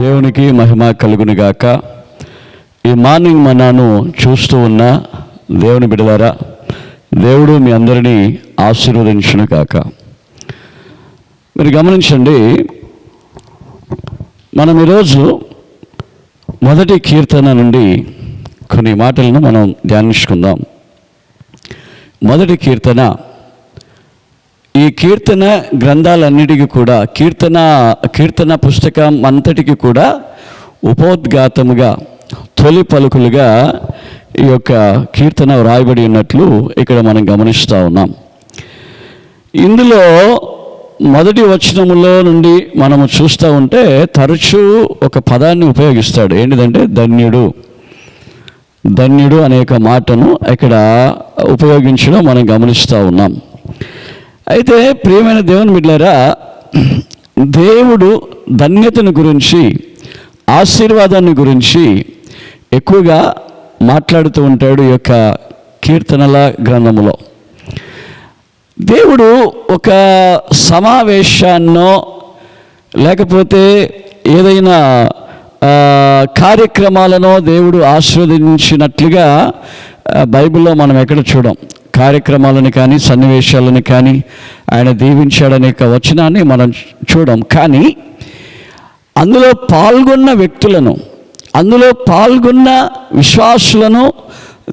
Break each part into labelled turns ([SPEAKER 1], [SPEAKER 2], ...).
[SPEAKER 1] దేవునికి మహిమ కలుగునిగాక. ఈ మార్నింగ్ మన్నాను చూస్తూ ఉన్న దేవుని బిడలారా దేవుడు మీ అందరినీ ఆశీర్వదించును కాక మీరు గమనించండి మనం ఈరోజు మొదటి కీర్తన నుండి కొన్ని మాటలను మనం ధ్యానించుకుందాం. మొదటి కీర్తన ఈ కీర్తన గ్రంథాలన్నిటికీ కూడా కీర్తన కీర్తన పుస్తకం అంతటికి కూడా ఉపోద్ఘాతముగా తొలి పలుకులుగా ఈ యొక్క కీర్తన వ్రాయబడి ఉన్నట్లు ఇక్కడ మనం గమనిస్తూ ఉన్నాం. ఇందులో మొదటి వచనములో నుండి మనము చూస్తూ ఉంటే తరచూ ఒక పదాన్ని ఉపయోగిస్తాడు. ఏంటిదంటే ధన్యుడు. ధన్యుడు అనే మాటను ఇక్కడ ఉపయోగించడం మనం గమనిస్తూ ఉన్నాం. అయితే ప్రియమైన దేవుని బిడ్డారా దేవుడు ధన్యతను గురించి ఆశీర్వాదాన్ని గురించి ఎక్కువగా మాట్లాడుతూ ఉంటాడు ఈ యొక్క కీర్తనల గ్రంథములో. దేవుడు ఒక సమావేశాన్నో లేకపోతే ఏదైనా కార్యక్రమాలను దేవుడు ఆస్వాదించినట్లుగా బైబిల్లో మనం ఎక్కడ చూడం? కార్యక్రమాలను కానీ సన్నివేశాలను కానీ ఆయన దీవించాడనే యొక్క వచనాన్ని మనం చూడం. కానీ అందులో పాల్గొన్న వ్యక్తులను అందులో పాల్గొన్న విశ్వాసులను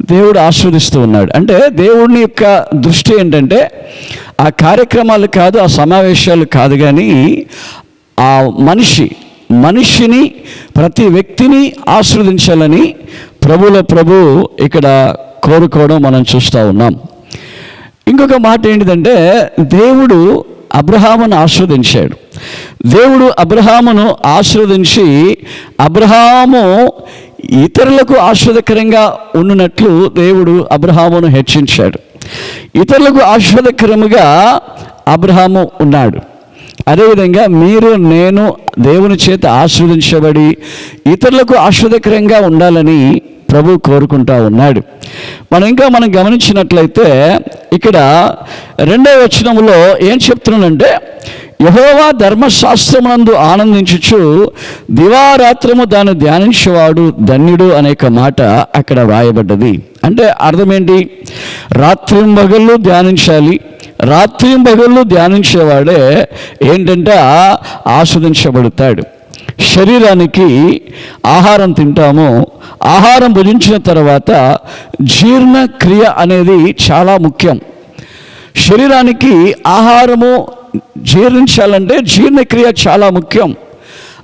[SPEAKER 1] దేవుడు ఆస్వాదిస్తూ ఉన్నాడు. అంటే దేవుడిని యొక్క దృష్టి ఏంటంటే ఆ కార్యక్రమాలు కాదు ఆ సమావేశాలు కాదు కానీ ఆ మనిషి మనిషిని ప్రతి వ్యక్తిని ఆస్వాదించాలని ప్రభుల ప్రభు ఇక్కడ కోరుకోవడం మనం చూస్తూ ఉన్నాం. ఇంకొక మాట ఏంటిదంటే దేవుడు అబ్రహామును ఆస్వాదించాడు దేవుడు అబ్రహామును ఆశీర్వదించి అబ్రహాము ఇతరులకు ఆస్వాదకరంగా ఉన్నట్లు దేవుడు అబ్రహామును హెచ్చించాడు. ఇతరులకు ఆస్వాదకరముగా అబ్రహాము ఉన్నాడు. అదేవిధంగా మీరు నేను దేవుని చేత ఆస్వాదించబడి ఇతరులకు ఆస్వాదకరంగా ఉండాలని ప్రభు కోరుకుంటా ఉన్నాడు. మనం ఇంకా మనం గమనించినట్లయితే ఇక్కడ రెండవ వచనంలో ఏం చెప్తున్నానంటే యహోవా ధర్మశాస్త్రమునందు ఆనందించుచు దివారాత్రము దాన్ని ధ్యానించేవాడు ధన్యుడు అనేక మాట అక్కడ వ్రాయబడ్డది. అంటే అర్థమేంటి ఏంటి? రాత్రింబగళ్ళు ధ్యానించాలి. రాత్రింబగళ్ళు ధ్యానించేవాడే ఏంటంటే ఆస్వాదించబడతాడు. శరీరానికి ఆహారం తింటాము. ఆహారం భుజించిన తర్వాత జీర్ణక్రియ అనేది చాలా ముఖ్యం. శరీరానికి ఆహారము జీర్ణించాలంటే జీర్ణక్రియ చాలా ముఖ్యం.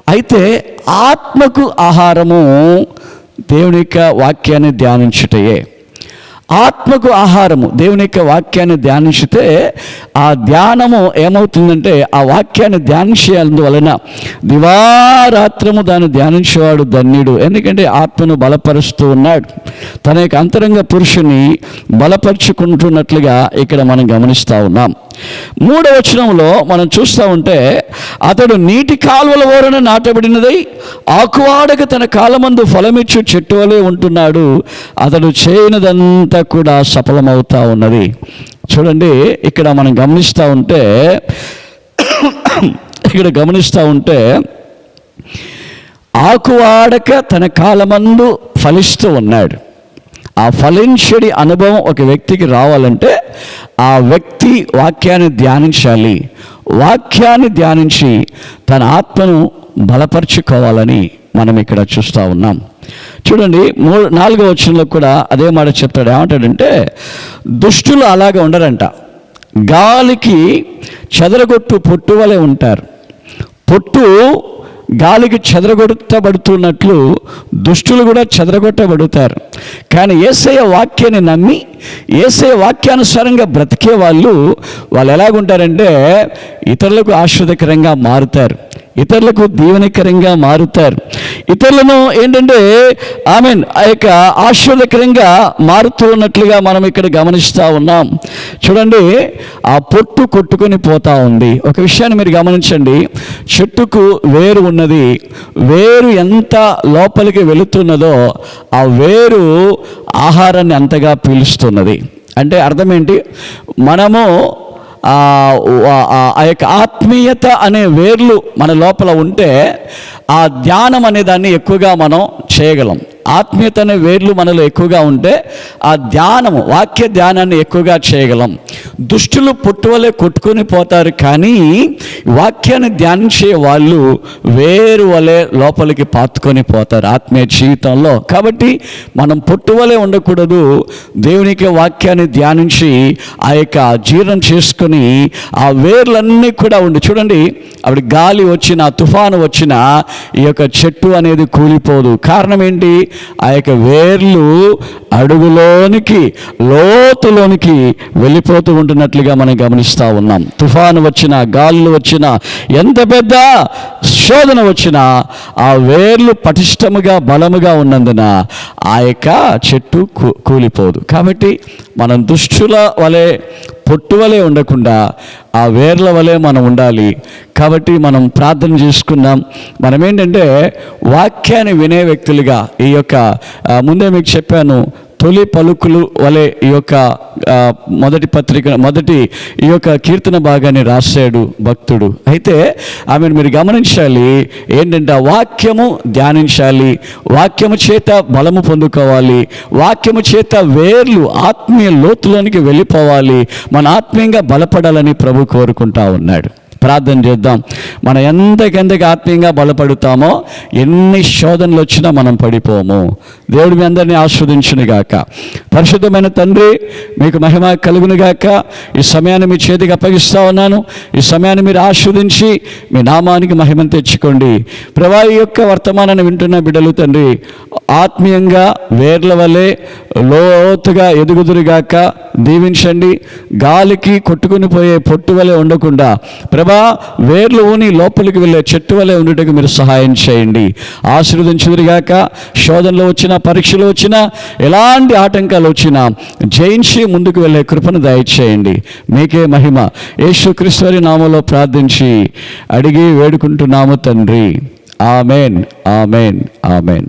[SPEAKER 1] అయితే ఆత్మకు ఆహారము దేవుని యొక్క వాక్యాన్ని ధ్యానించుటయే. ఆత్మకు ఆహారము. దేవుని యొక్క వాక్యాన్ని ధ్యానించితే ఆ ధ్యానము ఏమవుతుందంటే ఆ వాక్యాన్ని ధ్యానించేందువలన దివారాత్రము దాన్ని ధ్యానించేవాడు ధన్యుడు. ఎందుకంటే ఆత్మను బలపరుస్తూ ఉన్నాడు. తన యొక్క అంతరంగ పురుషుని బలపరుచుకుంటున్నట్లుగా ఇక్కడ మనం గమనిస్తూ ఉన్నాం. మూడవ వచనంలో మనం చూస్తూ ఉంటే అతడు నీటి కాలువల ఓరన నాటబడినదై ఆకువాడక తన కాలమందు ఫలమిచ్చు చెట్టు వలె ఉంటున్నాడు. అతడు చేయనిదంతా కూడా సఫలమవుతా ఉన్నది. చూడండి ఇక్కడ మనం గమనిస్తూ ఉంటే ఇక్కడ గమనిస్తూ ఉంటే ఆకువాడక తన కాలమందు ఫలిస్తూ ఉన్నాడు. ఆ ఫలించడి అనుభవం ఒక వ్యక్తికి రావాలంటే ఆ వ్యక్తి వాక్యాన్ని ధ్యానించాలి. వాక్యాన్ని ధ్యానించి తన ఆత్మను బలపరుచుకోవాలని మనం ఇక్కడ చూస్తూ ఉన్నాం. చూడండి మూడు నాలుగో వచనంలో కూడా అదే మాట చెప్తాడు. ఏమంటాడంటే దుష్టులు అలాగే ఉండరంట. గాలికి చెదరగొట్టు పొట్టు వలె ఉంటారు. పొట్టు గాలికి చెదరగొట్టబడుతున్నట్లు దుష్టులు కూడా చెదరగొట్టబడుతారు. కానీ ఏసయ వాక్యాన్ని నమ్మి ఏసయ వాక్యానుసారంగా బ్రతికే వాళ్ళు వాళ్ళు ఎలాగుంటారంటే ఇతరులకు ఆశ్రదకరంగా మారుతారు. ఇతరులకు దీవెనకరంగా మారుతారు. ఇతరులను ఏంటంటే ఐ మీన్ ఆ యొక్క ఆశ్చర్యకరంగా మారుతూ ఉన్నట్లుగా మనం ఇక్కడ గమనిస్తూ ఉన్నాం. చూడండి ఆ పొట్టు కొట్టుకొని పోతా ఉంది. ఒక విషయాన్ని మీరు గమనించండి. చెట్టుకు వేరు ఉన్నది. వేరు ఎంత లోపలికి వెళుతున్నదో ఆ వేరు ఆహారాన్ని అంతగా పీలుస్తున్నది. అంటే అర్థం ఏంటి? మనము ఆ యొక్క ఆత్మీయత అనే వేర్లు మన లోపల ఉంటే ఆ ధ్యానం అనే దాన్ని ఎక్కువగా మనం చేయగలం. ఆత్మీయత అనే వేర్లు మనలో ఎక్కువగా ఉంటే ఆ ధ్యానము వాక్య ధ్యానాన్ని ఎక్కువగా చేయగలం. దుష్టులు పుట్టువలే కొట్టుకొని పోతారు కానీ వాక్యాన్ని ధ్యానించే వాళ్ళు వేరు వలె లోపలికి పాతుకొని పోతారు ఆత్మీయ జీవితంలో. కాబట్టి మనం పుట్టువలే ఉండకూడదు. దేవునికి వాక్యాన్ని ధ్యానించి ఆ యొక్క జీర్ణం చేసుకొని ఆ వేర్లన్నీ కూడా ఉండి చూడండి అప్పుడు గాలి వచ్చిన తుఫాను వచ్చిన ఈ యొక్క చెట్టు అనేది కూలిపోదు. కారణం ఏంటి? ఆ యొక్క వేర్లు అడుగులోనికి లోతులోనికి వెళ్ళిపోతూ ఉంటున్నట్లుగా మనం గమనిస్తూ ఉన్నాం. తుఫాను వచ్చిన గాలులు వచ్చిన ఎంత పెద్ద శోధన వచ్చినా ఆ వేర్లు పటిష్టముగా బలముగా ఉన్నందున ఆ యొక్క చెట్టు కూ- కూలిపోదు. కాబట్టి మనం దుష్టుల వలె పొట్టు వలె ఉండకుండా ఆ వేర్ల వలె మనం ఉండాలి. కాబట్టి మనం ప్రార్థన చేసుకుందాం మనం ఏంటంటే వాక్యాన్ని వినే వ్యక్తులుగా ఈ యొక్క ముందే మీకు చెప్పాను తొలి పలుకులు వలె ఈ యొక్క మొదటి పత్రిక మొదటి ఈ యొక్క కీర్తన భాగాన్ని రాశాడు భక్తుడు. అయితే ఆమెను మీరు గమనించాలి ఏంటంటే వాక్యము ధ్యానించాలి వాక్యము చేత బలము పొందుకోవాలి వాక్యము చేత వేర్లు ఆత్మీయ లోతులోనికి వెళ్ళిపోవాలి మన ఆత్మీయంగా బలపడాలని ప్రభు కోరుకుంటా ఉన్నాడు. ప్రార్థన చేద్దాం. మనం ఎంతకెంతకి ఆత్మీయంగా బలపడుతామో ఎన్ని శోధనలు వచ్చినా మనం పడిపోము. దేవుడు మీ అందరినీ ఆస్వాదించును గాక. పరిశుద్ధమైన తండ్రి మీకు మహిమ కలుగును గాక. ఈ సమయాన్ని మీ చేతికి అప్పగిస్తా ఉన్నాను. ఈ సమయాన్ని మీరు ఆస్వాదించి మీ నామానికి మహిమను తెచ్చుకోండి. ప్రభా యొక్క వర్తమానాన్ని వింటున్న బిడ్డలు తండ్రి ఆత్మీయంగా వేర్ల వలె లోతుగా ఎదుగుదురుగాక దీవించండి. గాలికి కొట్టుకుని పోయే పొట్టు వలె ఉండకుండా. ప్రభా వేర్లు ఊని లోపలికి వెళ్ళే చెట్టు వలె ఉండటకు మీరు సహాయం చేయండి. ఆశీర్వదించుదురుగాక. శోధనలో వచ్చిన పరీక్షలు వచ్చినా ఎలాంటి ఆటంకాలు వచ్చినా జయించి ముందుకు వెళ్ళే కృపను దయచేయండి. మీకే మహిమ. యేసుక్రీశ్వరి నామలో ప్రార్థించి అడిగి వేడుకుంటున్నాము తండ్రి. ఆమెన్. ఆమెన్. ఆమెన్.